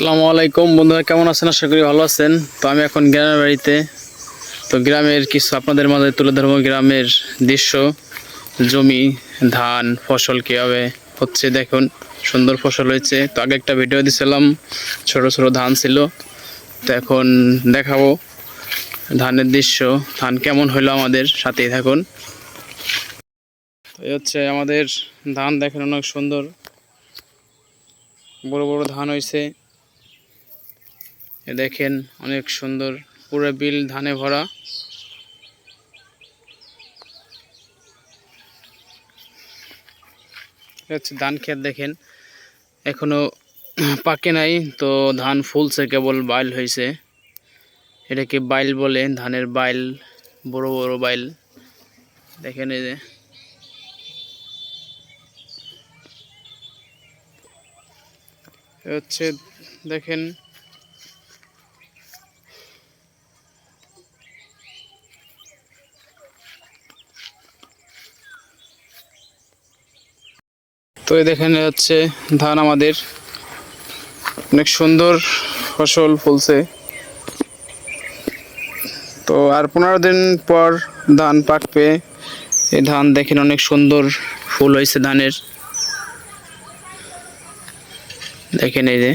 আসসালামু আলাইকুম। বন্ধুরা, কেমন আছেন? আশা করি ভালো আছেন। তো আমি এখন গ্রামের বাড়িতে। তো গ্রামের কিছু আপনাদের মাঝে তুলে ধরবো। গ্রামের দৃশ্য, জমি, ধান, ফসল কীভাবে হচ্ছে দেখুন। সুন্দর ফসল হয়েছে। তো আগে একটা ভিডিও দিছিলাম, ছোট ছোট ধান ছিল। তো এখন দেখাবো ধানের দৃশ্য। ধান কেমন হলো আমাদের? সাথেই থাকুন। তো এই হচ্ছে আমাদের ধান। দেখেন অনেক সুন্দর। বড় বড় ধান হয়েছে। দেখেন অনেক সুন্দর, পুরো বিল ধানে ভরা। হচ্ছে ধান ক্ষেত দেখেন, এখনও পাকে নাই, তো ধান ফুলছে কেবল বাইল হয়েছে। এটাকে বাইল বলে, ধানের বাইল, বড় বড় বাইল। দেখেন এই যে। হচ্ছে, দেখেন তো দেখেন হচ্ছে ধান আমাদের। অনেক সুন্দর ফসল ফলছে। তো আর পনেরো দিন পর ধান পাকবে। এই ধান দেখেন অনেক সুন্দর ফুল হয়েছে ধানের। দেখেন এই যে।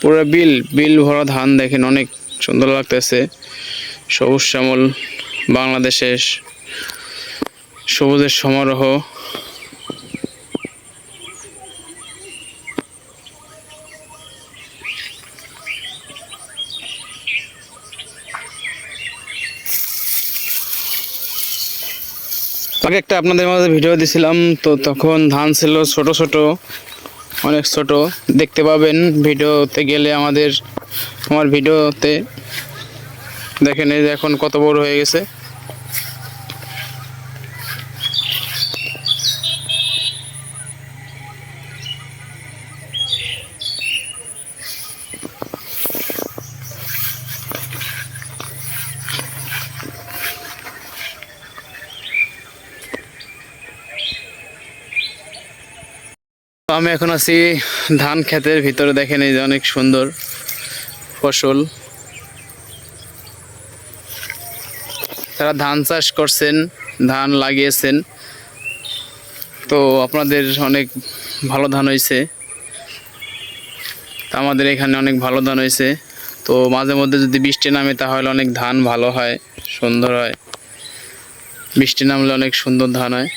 পুরো বিল বিল ভরা ধান দেখেন অনেক সুন্দর লাগতেছে। সবুজ শ্যামল। বাংলাদেশের সবুজের সমারোহ। আগে একটা আপনাদের মাঝে ভিডিও দিছিলাম, তো তখন ধান ছিল ছোট ছোট, অনেক ছোট। দেখতে পাবেন ভিডিওতে গেলে আমাদের, আমার ভিডিওতে দেখেন এই যে এখন কত বড় হয়ে গেছে। তো আমি এখন আছি ধান ক্ষেতের ভিতরে, দেখেন এই যে অনেক সুন্দর ফসল। তারা ধান চাষ করছেন, ধান লাগিয়েছেন। তো আপনাদের অনেক ভালো ধান হয়েছে। তা আমাদের এখানে অনেক ভালো ধান হয়েছে। তো মাঝে মধ্যে যদি বৃষ্টি নামে, তাহলে অনেক ধান ভালো হয়, সুন্দর হয়। বৃষ্টি নামলে অনেক সুন্দর ধান হয়।